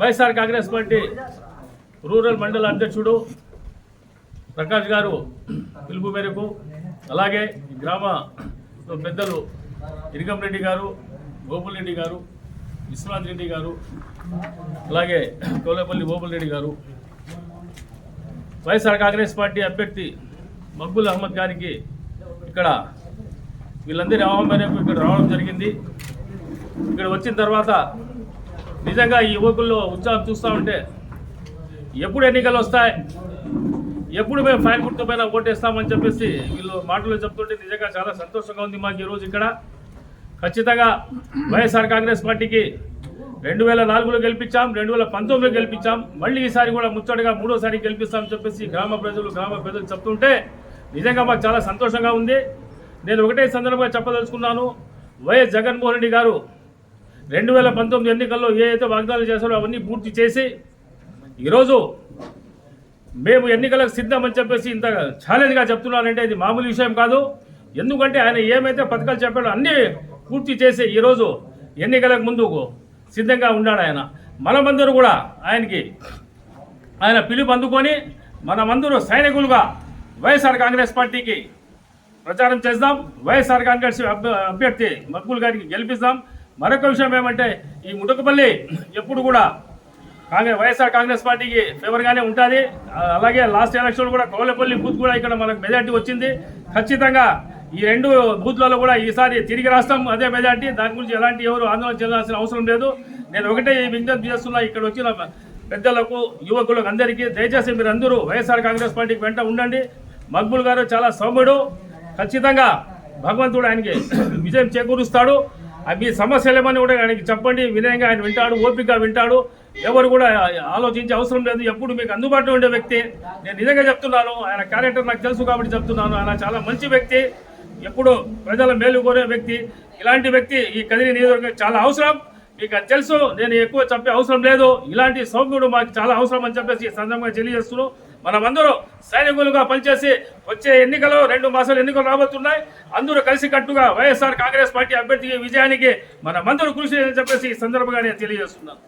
YSR Congress party rural మండల అధ్యక్షుడు ప్రకాష్ గారు పిలుపు మేరకు అలాగే ఈ గ్రామ పెద్దలు ఇరిగం రెడ్డి గారు గోపుల్ రెడ్డి గారు విశ్వనాథ్ రెడ్డి గారు అలాగే కోలేపల్లి గోపుల్ రెడ్డి గారు. వైఎస్ఆర్ కాంగ్రెస్ పార్టీ అభ్యర్థి మక్బుల్ అహ్మద్ గారికి ఇక్కడ వీళ్ళందరి ఆహ్వానం మేరకు ఇక్కడ రావడం జరిగింది. ఇక్కడ వచ్చిన తర్వాత నిజంగా ఈ యువకుల్లో ఉత్సాహం చూస్తూ ఉంటే ఎప్పుడు ఎన్నికలు వస్తాయి? ఎప్పుడు మేము ఫ్యాన్ గుర్తు పైన ఓటేస్తామని చెప్పేసి వీళ్ళు మాటలు చెప్తుంటే నిజంగా చాలా సంతోషంగా ఉంది మాకు ఈరోజు ఇక్కడ. ఖచ్చితంగా వైఎస్ఆర్ కాంగ్రెస్ పార్టీకి రెండు వేల నాలుగులో గెలిపించాం రెండు వేల పంతొమ్మిదిలో గెలిపించాం. మళ్ళీ ఈసారి కూడా ముచ్చటగా మూడోసారి గెలిపిస్తామని చెప్పేసి గ్రామ ప్రజలు గ్రామ ప్రజలు చెప్తుంటే నిజంగా మాకు చాలా సంతోషంగా ఉంది. నేను ఒకటే సందర్భంగా చెప్పదలుచుకున్నాను. వైఎస్ జగన్మోహన్ రెడ్డి గారు రెండు వేల పంతొమ్మిది ఎన్నికల్లో ఏ అయితే వాగ్దానాలు చేశారో అవన్నీ పూర్తి చేసి ఈరోజు మేము ఎన్నికలకు సిద్ధమని చెప్పేసి ఇంత ఛాలెంజ్గా చెప్తున్నానంటే ఇది మామూలు విషయం కాదు. ఎందుకంటే ఆయన ఏమైతే పథకాలు చెప్పాడో అన్నీ పూర్తి చేసి ఈరోజు ఎన్నికలకు ముందుకు సిద్ధంగా ఉన్నాడు ఆయన. మనమందరూ కూడా ఆయనకి ఆయన పిలుపు అందుకొని మనమందరూ సైనికులుగా వైఎస్ఆర్ కాంగ్రెస్ పార్టీకి ప్రచారం చేద్దాం. వైఎస్ఆర్ కాంగ్రెస్ అభ్య- అభ్యర్థి మక్బుల్ గారికి గెలిపిస్తాం మరొక విషయం ఏమంటే ఈ ముటకపల్లి ఎప్పుడు కూడా కాంగ్రెస్ వైఎస్ఆర్ కాంగ్రెస్ పార్టీకి ఫేవర్గానే ఉంటుంది. అలాగే లాస్ట్ ఎలక్షన్ కూడా కౌలపల్లి బూత్ కూడా ఇక్కడ మనకు మెజార్టీ వచ్చింది. ఖచ్చితంగా ఈ రెండు బూత్లలో కూడా ఈసారి తిరిగి రాష్ట్రం అదే మెజార్టీ. దాని గురించి ఎలాంటి ఎవరు ఆందోళన చెందాల్సిన అవసరం లేదు. నేను ఒకటే విజ్ఞప్తి చేస్తున్నా ఇక్కడ వచ్చిన పెద్దలకు యువకులకు అందరికీ దయచేసి మీరు అందరూ వైఎస్ఆర్ కాంగ్రెస్ పార్టీకి వెంట ఉండండి. మక్బుల్ గారు చాలా సౌమ్యుడు. ఖచ్చితంగా భగవంతుడు ఆయనకి విజయం చేకూరుస్తాడు. మీ సమస్యలేమని కూడా ఆయనకి చెప్పండి. వినయంగా ఆయన వింటాడు ఓపికగా వింటాడు. ఎవరు కూడా ఆలోచించే అవసరం లేదు. ఎప్పుడు మీకు అందుబాటులో ఉండే వ్యక్తి. నేను నిజంగా చెప్తున్నాను ఆయన క్యారెక్టర్ నాకు తెలుసు కాబట్టి చెప్తున్నాను. ఆయన చాలా మంచి వ్యక్తి. ఎప్పుడు ప్రజల మేలు కోరే వ్యక్తి. ఇలాంటి వ్యక్తి ఈ కదిరి నియోజకవర్గం చాలా అవసరం. మీకు అది తెలుసు నేను ఎక్కువ చెప్పే అవసరం లేదు. ఇలాంటి సౌమ్యుడు మాకు చాలా అవసరం అని చెప్పేసి ఈ సందర్భంగా తెలియజేస్తున్నాను. మనమందరూ సైనికులుగా పనిచేసి వచ్చే ఎన్నికలు రెండు మాసాలు ఎన్నికలు రాబోతున్నాయి. అందరూ కలిసికట్టుగా వైఎస్ఆర్ కాంగ్రెస్ పార్టీ అభ్యర్థికి విజయానికి మనమందరూ కృషి అని చెప్పేసి ఈ సందర్భంగా నేను తెలియజేస్తున్నాను.